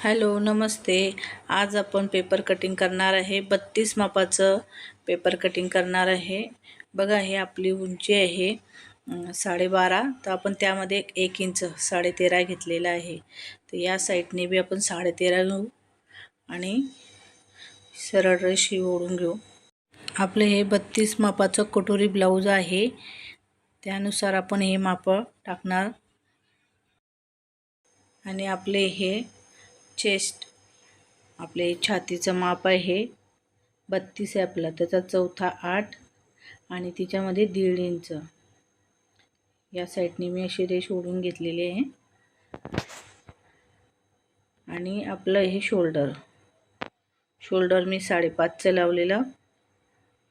Hello नमस्ते. आज आपण paper cutting करणार आहे. बत्तीस मापाचं पेपर कटिंग करणार आहे. बघा हे आपली उंची आहे साडेबारा. तर आपण त्यामध्ये एक- एक इंच साडेतेरा घेतलेला आहे. तर या साईडने बी आपण साडेतेरा घेऊ आणि सरळ रेषी ओढून घेऊ. आपलं हे बत्तीस मापाचं कटोरी ब्लाऊज आहे. त्यानुसार आपण हे मापं टाकणार. आणि आपले हे चेस्ट. आपले छातीचं माप आहे. बत्तीस आहे आपला. त्याचा चौथा आठ आणि तिच्यामध्ये दीड इंच. या साईडने मी अशी रेष ओढून घेतलेली आहे. आणि आपलं हे शोल्डर. शोल्डर मी साडेपाचचं लावलेलं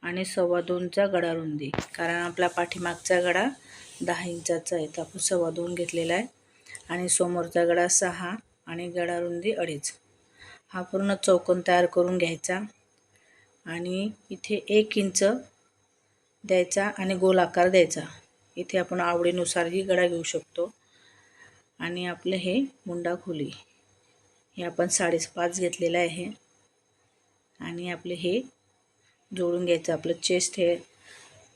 आणि सव्वा दोनचा गडा रुंदी. कारण आपला पाठीमागचा गडा दहा इंचाचा आहे. तर आपण सव्वा दोन घेतलेला आहे. आणि समोरचा गडा सहा आणि गळा रुंदी अडीच. हा पूर्ण चौकोन तयार करून घ्यायचा आणि इथे एक इंच द्यायचा आणि गोल आकार द्यायचा. इथे आपण आवडीनुसारही गडा घेऊ शकतो. आणि आपलं हे मुंडा खोली. हे आपण साडेपाच घेतलेलं आहे. आणि आपले हे जोडून घ्यायचं. आपलं चेस्ट हे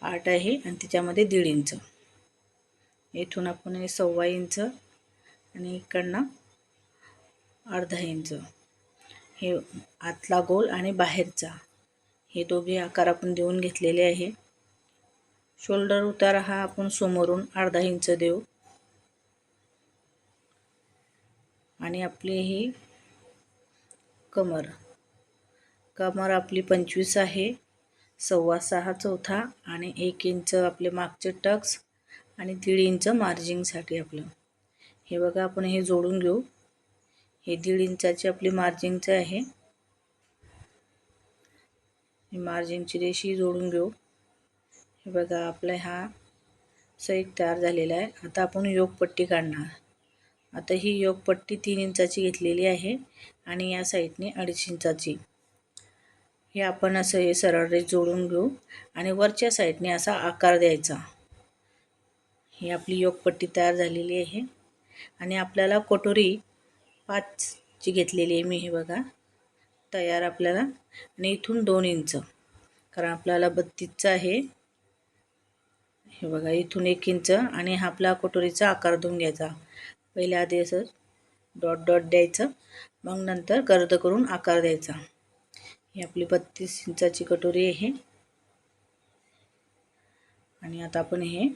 आठ आहे आणि त्याच्यामध्ये दीड इंच. इथून आपण हे सव्वा इंच आणि इकडनं अर्धा इंच. हे आतला गोल आणि बाहेरचा. हे दोघे आकार आपण देऊन घेतलेले आहे. शोल्डर उतार हा आपण समोरून अर्धा इंच देऊ. आणि आपली ही कमर. कमर आपली पंचवीस आहे. सव्वा सहा चौथा आणि एक इंच आपले मागचे टक्स आणि दीड इंच मार्जिंगसाठी आपलं. हे बघा आपण हे जोडून घेऊ. हे दीड इंचाची आपली मार्जिंगचं आहे. ही मार्जिंगची रेशी जोडून घेऊ. हे बघा आपला हा सैक तयार झालेला आहे. आता आपण योगपट्टी काढणार. आता ही योगपट्टी तीन इंचाची घेतलेली आहे आणि या साईडने अडीच इंचाची. हे आपण असं हे सरळ रेष जोडून घेऊ आणि वरच्या साईडने असा आकार द्यायचा. ही आपली योगपट्टी तयार झालेली आहे. आणि आपल्याला कटोरी पाचची घेतलेली आहे मी हे बघा. तयार आपल्याला. आणि इथून दोन इंच. कारण आपल्याला बत्तीसचं आहे. हे बघा इथून एक इंच. आणि हा आपला कटोरीचा आकार देऊन घ्यायचा. पहिले आधी असं डॉट डॉट द्यायचं. मग नंतर गर्द करून आकार द्यायचा. ही आपली बत्तीस इंचाची कटोरी आहे. आणि आता आपण हे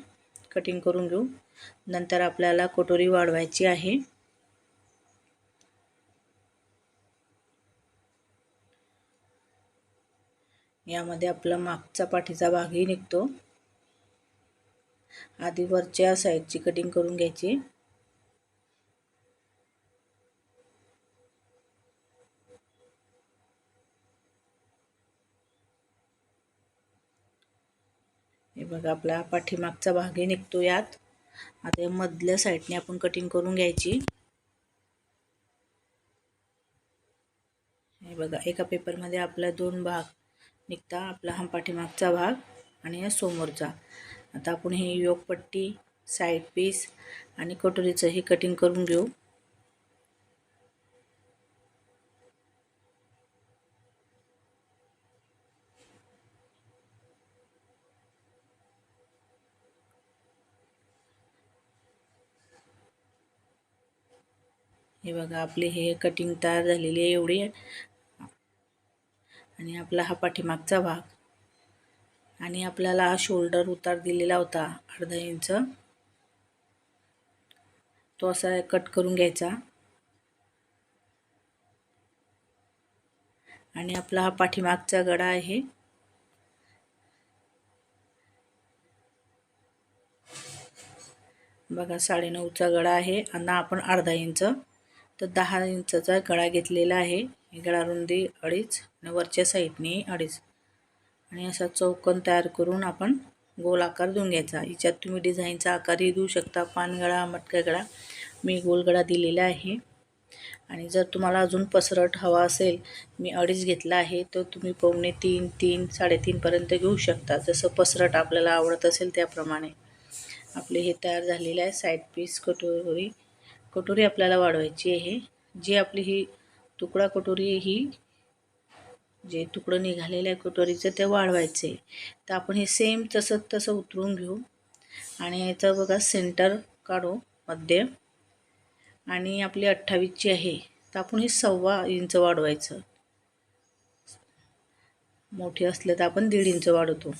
कटिंग करून घेऊ. नंतर आपल्याला कटोरी वाढवायची आहे. यामध्ये आपला मागचा पाठीचा भागही निघतो. आधी वरच्या साईडची कटिंग करून घ्यायची. हे बघा आपला पाठीमागचा भागही निघतो यात. आता मधल्या साईडने आपण कटिंग करून घ्यायची. हे बघा एका पेपरमध्ये आपला दोन भाग निघता आपला हा पाठीमागचा भाग आणि या समोरचा. आता आपण हे योगपट्टी साईड पीस आणि कटोरीचं हे कटिंग करून घेऊ. हे बघा आपली हे कटिंग तयार झालेली आहे एवढी. आणि आपला हा पाठीमागचा भाग. आणि आपल्याला हा शोल्डर उतार दिलेला होता अर्धा इंच तो असा कट करून घ्यायचा. आणि आपला हा पाठीमागचा गडा आहे. बघा साडेनऊचा गळा आहे. आणि आपण अर्धा इंच तर दहा इंचाचा गळा घेतलेला आहे. गळा रुंदी अडीच आणि वरच्या साईडने अडीच. आणि असा चौकन तयार करून आपण गोल आकार देऊन घ्यायचा. याच्यात तुम्ही डिझाईनचा आकारही देऊ शकता. पानगळा मटका गळा. मी गोलगळा दिलेला आहे. आणि जर तुम्हाला अजून पसरट हवा असेल मी अडीच घेतला आहे तर तुम्ही पावणे तीन तीन साडेतीनपर्यंत घेऊ शकता. जसं पसरट आपल्याला आवडत असेल त्याप्रमाणे. आपले हे तयार झालेले आहे. साईड पीस कटोरी कटोरी आपल्याला वाढवायची आहे. जी आपली ही तुकडा कटोरी ही जे तुकडं निघालेलं आहे कटोरीचं ते वाढवायचे तर आपण हे सेम तसं तसं उतरून घेऊ. आणि याचं बघा सेंटर काढू मध्य. आणि आपली अठ्ठावीसची आहे. तर आपण हे सव्वा इंच वाढवायचं. मोठे असले तर आपण दीड इंच वाढवतो.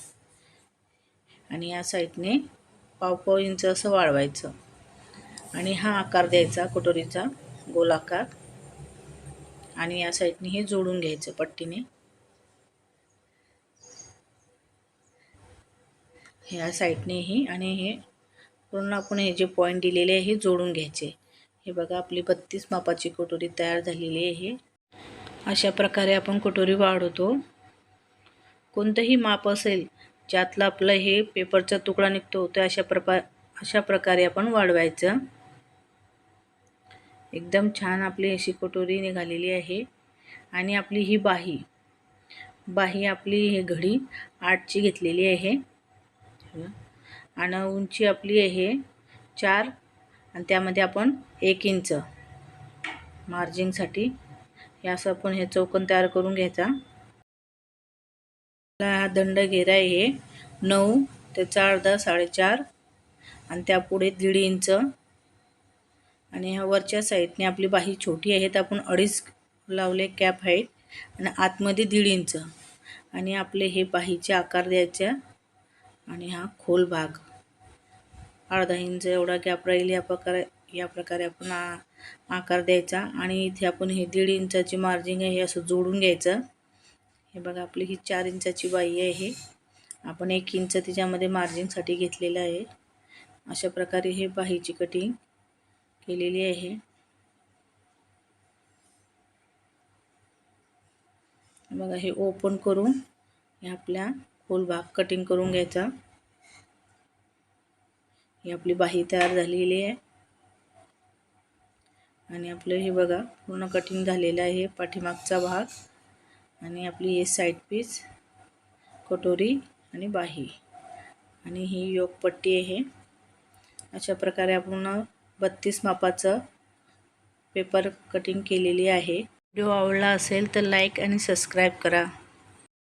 आणि या साईडने पाव पाव इंच असं वाढवायचं. आणि हा आकार द्यायचा कटोरीचा गोलाकार. आणि या साईडने हे जोडून घ्यायचं पट्टीने. ह्या साईडनेही आणि हे पूर्ण आपण हे जे पॉईंट दिलेले आहे हे जोडून घ्यायचे. हे बघा आपली बत्तीस मापाची कटोरी तयार झालेली आहे. अशा प्रकारे आपण कटोरी वाढवतो. कोणतंही माप असेल ज्यातलं आपलं हे पेपरचा तुकडा निघतो तर अशा प्रपा अशा प्रकारे आपण वाढवायचं. एकदम छान आपली अशी कटोरी निघालेली आहे. आणि आपली ही बाही बाही आपली हे घडी आठची घेतलेली आहे. आणि उंची आपली आहे चार आणि त्यामध्ये आपण एक इंच. मार्जिंगसाठी हे असं आपण हे चौकन तयार करून घ्यायचा. हा दंड घेरा आहे नऊ त्याचा अर्धा साडेचार आणि त्यापुढे दीड इंच. आणि ह्या वरच्या साईडने आपली बाही छोटी आहे तर आपण अडीच लावले कॅप हाईट आणि आतमध्ये दीड इंच आणि आपले हे बाहीचे आकार द्यायचे आणि हा खोल भाग. अर्धा इंच एवढा गॅप राहील या प्रकारे या प्रकारे आपण आकार द्यायचा. आणि इथे आपण हे दीड इंचाची मार्जिंग आहे हे असं जोडून घ्यायचं. हे बघा आपली ही चार इंचाची बाई आहे आपण एक इंच तिच्यामध्ये मार्जिंगसाठी घेतलेलं आहे. अशा प्रकारे हे बाहीची कटिंग केलेली आहे. बघा हे ओपन करून हे आपल्या खोल भाग कटिंग करून घ्यायचा. ही आपली बाही तयार झालेली आहे. आणि आपलं हे बघा पूर्ण कटिंग झालेलं आहे पाठीमागचा भाग. आणि आपली हे साईड पीस कटोरी आणि बाही. आणि ही योगपट्टी आहे. अशा प्रकारे आपण बत्तीस मापाचं पेपर कटिंग केलेली आहे. व्हिडिओ आवडला असेल तर लाईक आणि सबस्क्राईब करा.